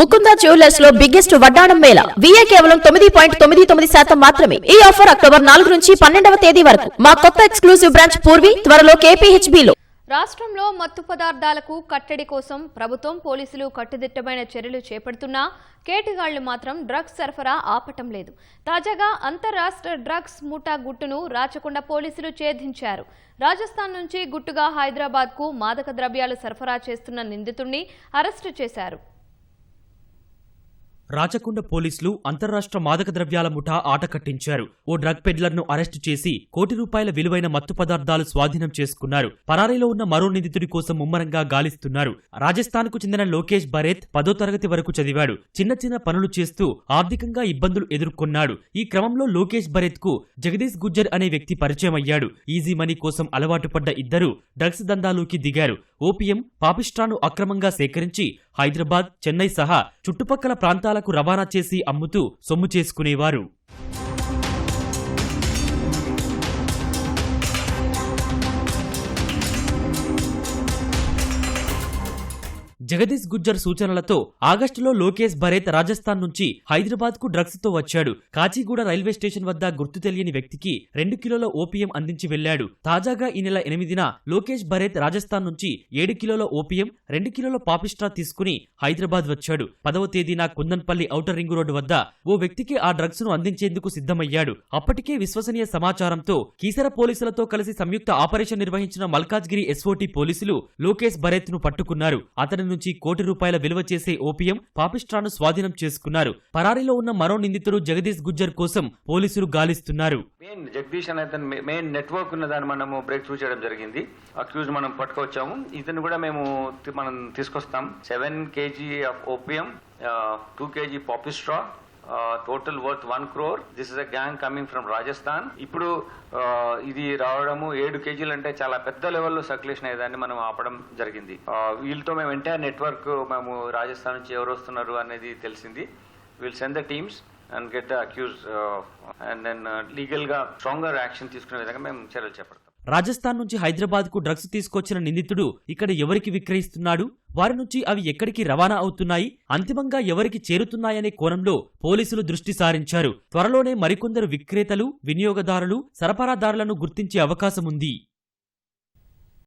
Mukunda జ్యువెలర్స్లో biggest వడ్డాణం Mela. VA కేవలం తొమ్మిది పాయింట్ తొమ్మిది తొమ్మిది శాతం మాత్రమే. ఈ ఆఫర్ అక్టోబర్ నాలుగు నుంచి పన్నెండవ తేదీ వరకు. మా కొత్త ఎక్స్క్లూజివ్ బ్రాంచ్ పూర్వి త్వరలో కేపీహెచ్బిలో రాష్ట్రంలో మత్తు పదార్థాలకు కట్టడి కోసం ప్రభుత్వం పోలీసులు కట్టుదిట్టమైన చర్యలు చేపడుతున్నా కేటగాళ్ళు మాత్రం డ్రగ్స్ సరఫరా ఆపటం లేదు. తాజాగా అంతరాష్ట్ర డ్రగ్స్ ముఠా గుట్టును రాచకొండ పోలీసులు ఛేదించారు. రాజస్థాన్ నుంచి గుట్టుగా హైదరాబాద్కు మాదక ద్రవ్యాలు సరఫరా చేస్తున్న నిందితుడిని అరెస్టు చేశారు. రాచకొండ పోలీసులు అంతర్రాష్ట్ర మాదక ద్రవ్యాల ముఠా ఆట కట్టించారు. ఓ డ్రగ్ పెడ్లర్ను అరెస్టు చేసి కోటి రూపాయల విలువైన మత్తు పదార్థాలు స్వాధీనం చేసుకున్నారు. పరారీలో ఉన్న మరో నిందితుడి కోసం ముమ్మరంగా గాలిస్తున్నారు. రాజస్థాన్కు చెందిన లోకేష్ బరేత్ పదో తరగతి వరకు చదివాడు. చిన్న చిన్న పనులు చేస్తూ ఆర్థికంగా ఇబ్బందులు ఎదుర్కొన్నాడు. ఈ క్రమంలో లోకేష్ బరేత్కు జగదీష్ గుజ్జర్ అనే వ్యక్తి పరిచయం అయ్యాడు. ఈజీ మనీ కోసం అలవాటు పడ్డ ఇద్దరు డ్రగ్స్ దందాలోకి దిగారు. ఓపియం పాపిస్ట్రాను అక్రమంగా సేకరించి హైదరాబాద్ చెన్నై సహా చుట్టుపక్కల ప్రాంతాలకు రవాణా చేసి అమ్ముతూ సొమ్ము చేసుకునేవారు. జగదీష్ గుజ్జర్ సూచనలతో ఆగస్టులో లోకేష్ భరేత్ రాజస్థాన్ నుంచి హైదరాబాద్కు డ్రగ్స్తో వచ్చాడు. కాచిగూడ రైల్వే స్టేషన్ వద్ద గుర్తు తెలియని వ్యక్తికి రెండు కిలోల ఓపీఎం అందించి వెళ్ళాడు తాజాగా ఈ నెల ఎనిమిదిన లోకేష్ భరేత్ రాజస్థాన్ నుంచి ఏడు కిలోల ఓపీఎం రెండు కిలోల పాపిస్ట్రా తీసుకుని హైదరాబాద్ వచ్చాడు. పదవ తేదీన కుందన్పల్లి ఔటర్ రింగ్ రోడ్డు వద్ద ఓ వ్యక్తికి ఆ డ్రగ్స్ను అందించేందుకు సిద్ధమయ్యాడు. అప్పటికే విశ్వసనీయ సమాచారంతో కీసర పోలీసులతో కలిసి సంయుక్త ఆపరేషన్ నిర్వహించిన మల్కాజ్గిరి ఎస్ఓటి పోలీసులు లోకేష్ బరేత్ను పట్టుకున్నారు. అతని నుంచి కోటి రూపాయల విలువ చేసే ఓపీఎం పాపిస్ట్రాను స్వాధీనం చేసుకున్నారు. పరారీలో ఉన్న మరో నిందితుడు జగదీష్ గుజ్జర్ కోసం పోలీసులు గాలిస్తున్నారు. మెయిన్ జగదీష్ అనే మెయిన్ నెట్వర్క్ ఉన్న దాన్ని మనము బ్రేక్ త్రూ చేయడం జరిగింది. అక్యూజ్ మనం పట్టుకొచ్చాము. ఇతను కూడా మేము మనం తీసుకొస్తాం. Seven KG of opium two KG poppy straw total worth one crore this is a gang coming from Rajasthan ఇప్పుడు ఇది రావడము ఏడు కేజీలు అంటే చాలా పెద్ద లెవెల్లో సర్క్యులేషన్ అయ్యేదాన్ని మనం ఆపడం జరిగింది. వీళ్ళతో మేము ఎంటైర్ నెట్వర్క్ మేము రాజస్థాన్ నుంచి ఎవరు వస్తున్నారు అనేది తెలిసింది. Will send the teams and get the accused and then లీగల్గా స్ట్రాంగర్ యాక్షన్ తీసుకునే విధంగా మేము చర్యలు చేపడతాం. రాజస్థాన్ నుంచి హైదరాబాద్కు డ్రగ్స్ తీసుకొచ్చిన నిందితుడు ఇక్కడ ఎవరికి విక్రయిస్తున్నాడు? వారి నుంచి అవి ఎక్కడికి రవాణా అవుతున్నాయి? అంతిమంగా ఎవరికి చేరుతున్నాయనే కోణంలో పోలీసులు దృష్టి సారించారు. త్వరలోనే మరికొందరు విక్రేతలు వినియోగదారులు సరఫరాదారులను గుర్తించే అవకాశం ఉంది